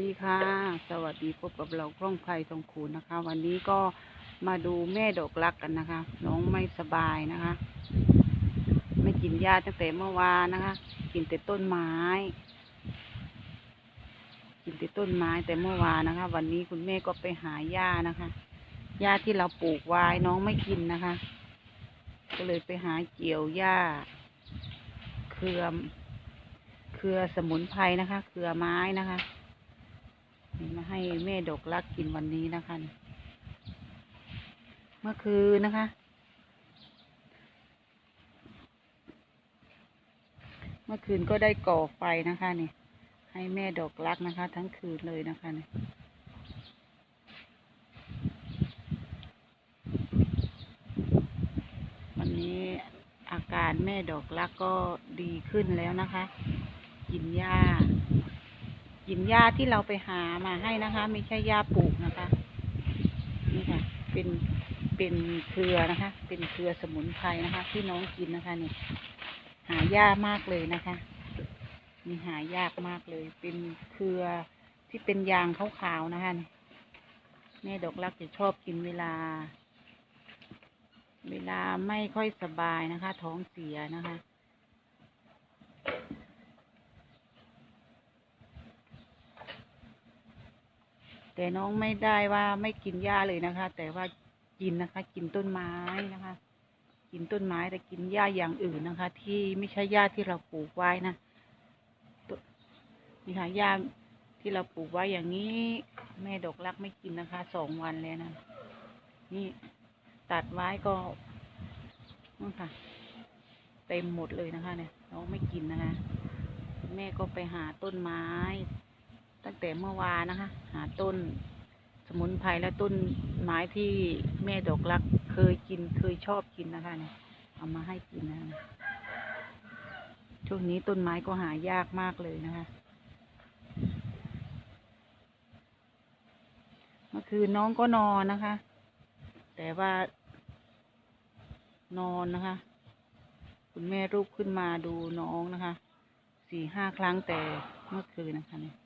ดีค่ะ สวัสดีพบกับเรากล้องไพทองคูณนะคะ วันนี้ก็มาดูแม่ดอกรักกันนะคะ น้องไม่สบายนะคะ ไม่กินยาตั้งแต่เมื่อวานนะคะ กินแต่ต้นไม้ กินแต่ต้นไม้แต่เมื่อวานนะคะ วันนี้คุณแม่ก็ไปหาหญ้านะคะหญ้าที่เราปลูกไว้น้องไม่กินนะคะ ก็เลยไปหาเกี่ยวหญ้าเครือเครือสมุนไพรนะคะ เครือไม้นะคะ นี่มาให้แม่ดอกรักกินวันนี้นะคะ เมื่อคืนนะคะ เมื่อคืนก็ได้ก่อไฟนะคะนี่ ให้แม่ดอกรักนะคะ ทั้งคืนเลยนะคะนี่วันนี้อาการแม่ดอกรักก็ดีขึ้นแล้วนะคะ กินหญ้า กินหญ้าที่เราไปหามาให้นะคะ ไม่ใช่หญ้าปลูกนะคะนี่ค่ะ เป็นเป็นเครือนะคะ เป็นเครือสมุนไพรนะคะ ที่น้องกินนะคะนี่หายากมากเลยนะคะนี่หายากมากเลย เป็นเครือที่เป็นยางขาวๆนะคะนี่แม่ดอกรักจะชอบกินเวลา เวลาไม่ค่อยสบายนะคะ ท้องเสียนะคะ แต่น้องไม่ได้ว่าไม่กินหญ้าเลยนะคะ แต่ว่ากินนะคะ กินต้นไม้นะคะ กินต้นไม้แต่กินหญ้าอย่างอื่นนะคะ ที่ไม่ใช่หญ้าที่เราปลูกไว้นะต้นนี่ค่ะหญ้าที่เราปลูกไว้อย่างนี้ แม่ดอกรักไม่กินนะคะสองวันแล้วนะนี่ตัดไว้ก็นู่นค่ะ เต็มหมดเลยนะคะ เนี่ยน้องไม่กินนะคะ แม่ก็ไปหาต้นไม้ ตั้งแต่เมื่อวานนะคะ หาต้นสมุนไพรและต้นไม้ที่แม่ดอกรักเคยกินเคยชอบกินนะคะเนี่ยเอามาให้กินนะะช่วงนี้ต้นไม้ก็หายากมากเลยนะคะ เมื่อคืนน้องก็นอนนะคะ แต่ว่านอนนะคะ คุณแม่รูปขึ้นมาดูน้องนะคะ สี่ห้าครั้งแต่เมื่อคืนนะคะเนี่ย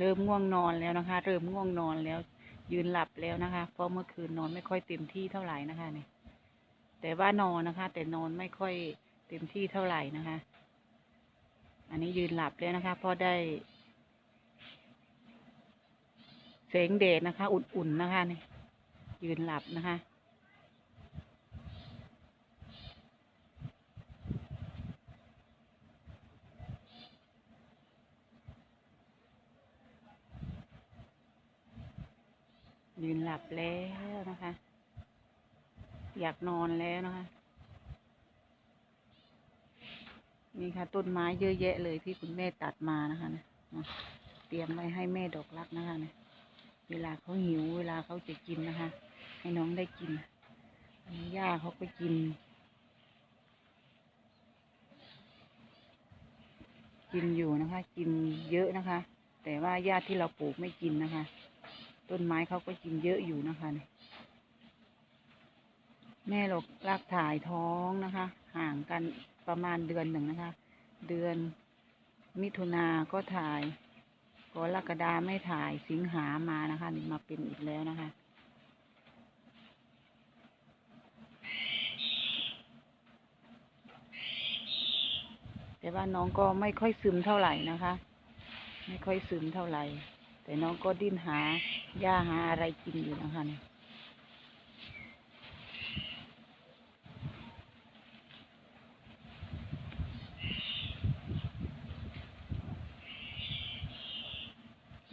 เริ่มง่วงนอนแล้วนะคะ เริ่มง่วงนอนแล้ว ยืนหลับแล้วนะคะ เพราะเมื่อคืนนอนไม่ค่อยเต็มที่เท่าไหร่นะคะเนี่ยแต่ว่านอนนะคะ แต่นอนไม่ค่อยเต็มที่เท่าไหร่นะคะ อันนี้ยืนหลับแล้วนะคะเพราะได้แสงแดดนะคะ อุ่นๆนะคะเนี่ยยืนหลับนะคะ ยืนหลับแล้วนะคะ อยากนอนแล้วนะคะ นี่ค่ะต้นไม้เยอะแยะเลยที่คุณแม่ตัดมานะคะนะเตรียมไว้ให้แม่ดอกรักนะคะเนี่ยเวลาเขาหิวเวลาเขาจะกินนะคะ ให้น้องได้กินนี่ย่าเขาก็กิน กินอยู่นะคะ กินเยอะนะคะ แต่ว่าหญ้าที่เราปลูกไม่กินนะคะ ต้นไม้เขาก็กินเยอะอยู่นะคะเนี่ยแม่หลกรักถ่ายท้องนะคะ ห่างกันประมาณเดือนหนึ่งนะคะ เดือนมิถุนาก็ถ่ายกรกฎาไม่ถ่ายสิงหามานะคะนี่มาเป็นอีกแล้วนะคะ แต่ว่าน้องก็ไม่ค่อยซึมเท่าไหร่นะคะ ไม่ค่อยซึมเท่าไหร่ แต่น้องก็ดิ้นหา หญ้าหาอะไรกินอยู่นะคะเนี่ย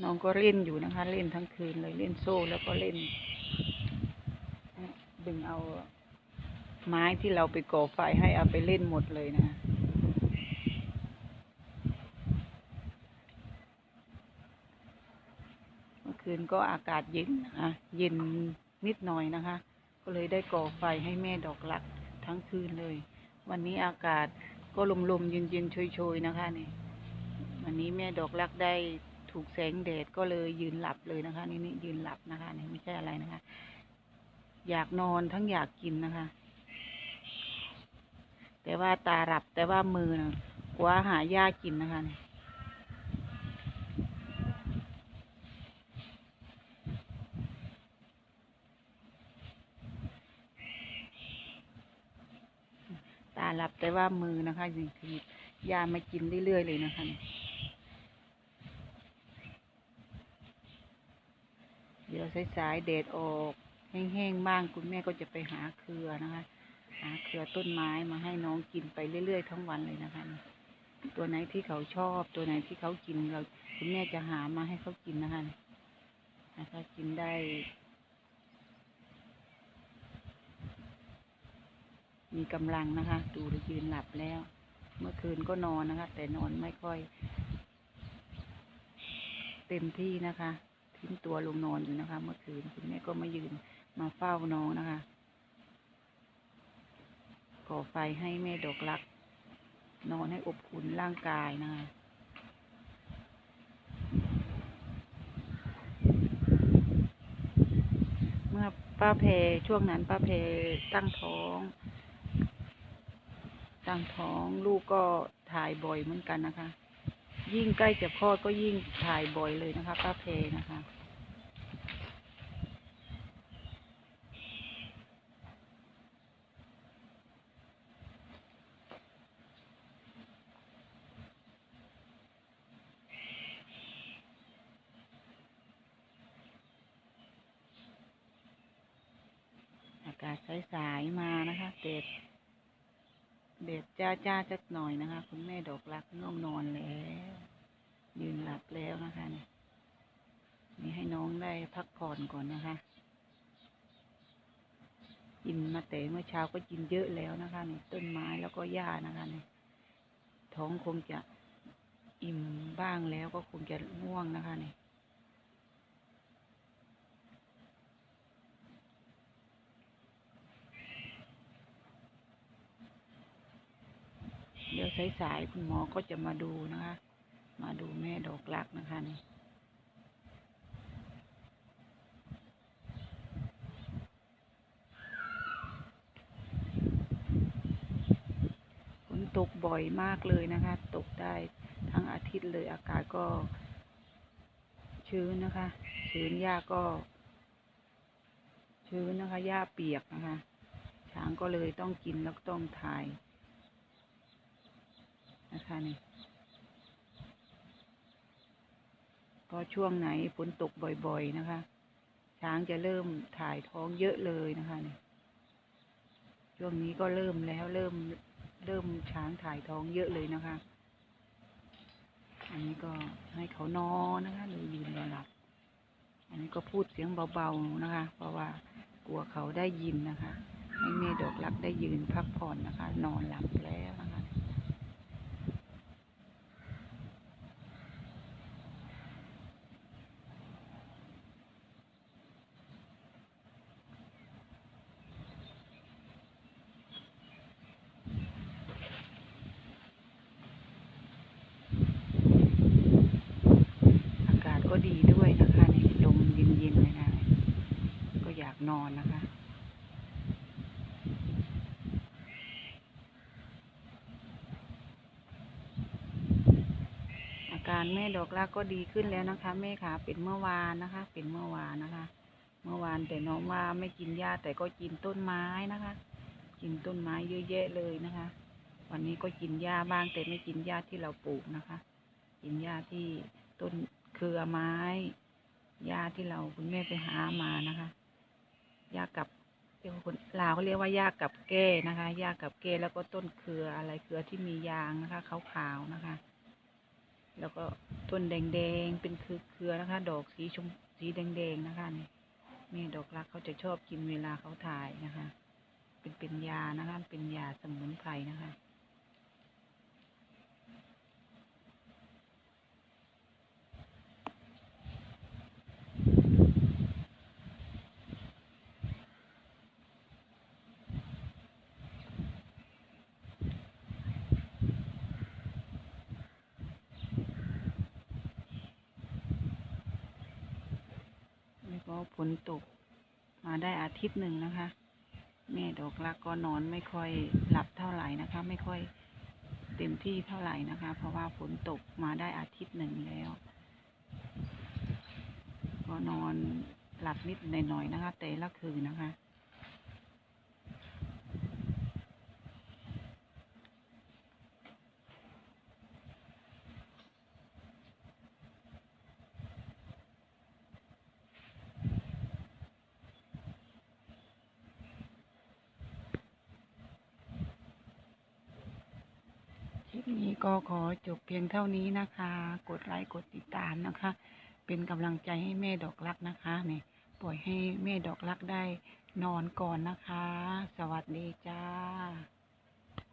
น้องก็เล่นอยู่นะคะ เล่นทั้งคืนเลยเล่นโซ่แล้วก็เล่น ดึงเอาไม้ที่เราไปก่อไฟให้เอาไปเล่นหมดเลยนะคะ เมื่อคื นก็อากาศเย็นนะคะเย็นนิดหน่อยนะคะ ก็เลยได้ก่อไฟให้แม่ดอกรักทั้งคืนเลย วันนี้อากาศก็ลมๆเย็นๆโชยๆนะคะนี่วันนี้แม่ดอกรักได้ถูกแสงแดดก็เลยยืนหลับเลยนะคะ นี่นี่ยืนหลับนะคะนี่ไม่ใช่อะไรนะคะ อยากนอนทั้งอยากกินนะคะ แต่ว่าตาหลับแต่ว่ามือนะกว่าหาหญ้ากินนะคะนี่ตาหลับแต่ว่ามือนะคะยังคือยามากินเรื่อยๆเลยนะคะเดี๋ยวสายๆแดดออกแห้งๆบ้างคุณแม่ก็จะไปหาเครือนะคะ หาเครือต้นไม้มาให้น้องกินไปเรื่อยๆทั้งวันเลยนะคะ ตัวไหนที่เขาชอบตัวไหนที่เขากินเราคุณแม่จะหามาให้เขากินนะคะนะคะกินได้ มีกำลังนะคะ ดูแลวยืนหลับแล้ว เมื่อคืนก็นอนนะคะ แต่นอนไม่ค่อย เต็มที่นะคะ ทิ้งตัวลงนอนอยู่นะคะ เมื่อคืนคุณแม่ก็มายืนมาเฝ้าน้องนะคะก่อไฟให้แม่ดอกรัก นอนให้อบอุ่นร่างกายนะคะเมื่อป้าเพช่วงนั้นป้าเพตั้งท้อง ตั้งท้องลูกก็ถ่ายบ่อยเหมือนกันนะคะ ยิ่งใกล้จะคลอดก็ยิ่งถ่ายบ่อยเลยนะคะป้าเพนะคะอากาศสายๆมานะคะเด็ด เด็ดจ้าจ้าจักหน่อยนะคะ คุณแม่ดอกรักง่วงนอนแล้ว ยืนหลับแล้วนะคะเนี่ยนี่ให้น้องได้พักผ่อนก่อนนะคะ กินมาแต่เมื่อเช้าก็กินเยอะแล้วนะคะนี่ต้นไม้แล้วก็หญ้านะคะนี่ท้องคงจะอิ่มบ้างแล้วก็คงจะง่วงนะคะนี่ เดี๋ยวสายๆคุณหมอก็จะมาดูนะคะ มาดูแม่ดอกรักนะคะนี่ฝนตกบ่อยมากเลยนะคะ ตกได้ทั้งอาทิตย์เลยอากาศก็ ชื้นนะคะ ชื้นหญ้าก็ ชื้นนะคะหญ้าเปียกนะคะ ช้างก็เลยต้องกินแล้วก็ต้องถ่าย นะคะนี่ก็ช่วงไหนฝนตกบ่อย ๆนะคะ ช้างจะเริ่มถ่ายท้องเยอะเลยนะคะนี่ช่วงนี้ก็เริ่มแล้วเริ่มเริ่มช้างถ่ายท้องเยอะเลยนะคะ อันนี้ก็ให้เขานอนนะคะหรือยืนรอหลับ อันนี้ก็พูดเสียงเบาๆนะคะ เพราะว่ากลัวเขาได้ยินนะคะ ให้แม่ดอกรักได้ยืนพักผ่อนนะคะ นอนหลับแล้วนะคะ อา ก็ดีด้วยนะคะนี่ลมเย็นๆเลยนะก็อยากนอนนะคะอาการแม่ดอกรักก็ดีขึ้นแล้วนะคะแม่ขาเป็นเมื่อวานนะคะ เป็นเมื่อวานนะคะ เมื่อวานแต่น้องว่าไม่กินหญ้าแต่ก็กินต้นไม้นะคะ กินต้นไม้เยอะแยะเลยนะคะ วันนี้ก็กินหญ้าบ้างแต่ไม่กินหญ้าที่เราปลูกนะคะ กินหญ้าที่ต้น เครือไม้หญ้าที่เราคุณแม่ไปหามานะคะหญ้ากับเรียกว่าคนลาวเขาเรียกว่าหญ้ากับแก้นะคะหญ้ากับแก้แล้วก็ต้นเครืออะไรเครือที่มียางนะคะขาวๆนะคะ แล้วก็ต้นแดงๆเป็นคือเครือนะคะ ดอกสีชมสีแดงๆนะคะนี่นี่ดอกรักเขาจะชอบกินเวลาเขาถ่ายนะคะ เป็นเป็นยานะคะ เป็นยาสมุนไพรนะคะ นตก มาได้อาทิตย์หนึ่งนะคะ แม่ดอกรักก็นอนไม่ค่อยหลับเท่าไหร่นะคะ ไม่ค่อยเต็มที่เท่าไหร่นะคะ เพราะว่าฝนตกมาได้อาทิตย์หนึ่งแล้ว ก็นอนหลับนิดหน่อยๆนะคะ แต่ละคืนนะคะ ก็ขอจบเพียงเท่านี้นะคะ กดไลค์กดติดตามนะคะ เป็นกำลังใจให้แม่ดอกรักนะคะเนี่ยปล่อยให้แม่ดอกรักได้นอนก่อนนะคะ สวัสดีจ้า